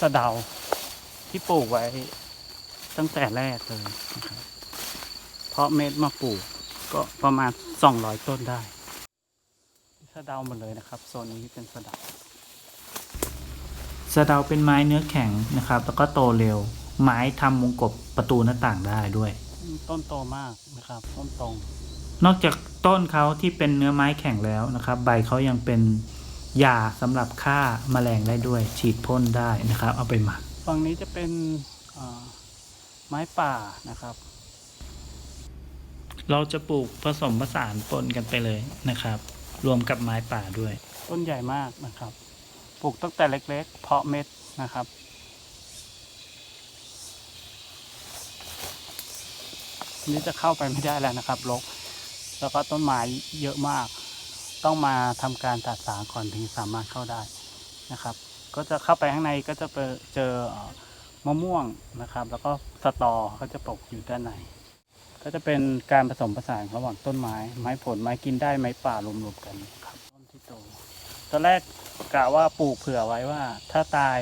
สะเดาที่ปลูกไว้ตั้งแต่แรกเลยนะครับเพราะเม็ดมาปลูกก็ประมาณสองร้อยต้นได้ สะเดาหมดเลยนะครับโซนนี้เป็นสะเดาสะเดาเป็นไม้เนื้อแข็งนะครับ แล้วก็โตเร็ว ไม้ทำวงกบประตูหน้าต่างได้ด้วย ต้นโตมากนะครับต้นตรง นอกจากต้นเขาที่เป็นเนื้อไม้แข็งแล้วนะครับ ใบเขายังเป็น ยาสำหรับฆ่าแมลงได้ด้วย ฉีดพ่นได้นะครับ เอาไปหมักฝั่งนี้จะเป็นเอ่อไม้ป่านะครับ เราจะปลูกผสมผสานปนกันไปเลยนะครับ รวมกับไม้ป่าด้วย ต้นใหญ่มากนะครับ ปลูกตั้งแต่เล็ก ๆ เพาะเม็ดนะครับนี่จะเข้าไปไม่ได้แล้วนะครับรกแล้วก็ต้นไม้เยอะมาก ต้องมาทำการตัดสางก่อนถึงสามารถเข้าได้นะครับ ก็จะเข้าไปข้างในก็จะไปเจอมะม่วงนะครับ แล้วก็สตอก็จะปกอยู่ด้านในก็จะเป็นการผสมผสานระหว่างต้นไม้ ไม้ผลไม้กินได้ไม้ป่ารวมๆกันครับต้นที่โตตอนแรกกะว่าปลูกเผื่อไว้ว่า ถ้าตาย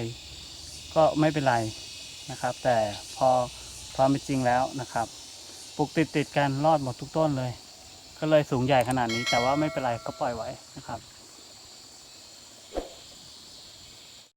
ก็ไม่เป็นไรนะครับ แต่พอพอเป็นจริงแล้วนะครับปลูกติดติดๆกันรอดหมดทุกต้นเลย ก็เลยสูงใหญ่ขนาดนี้ แต่ว่าไม่เป็นไรก็ปล่อยไว้นะครับ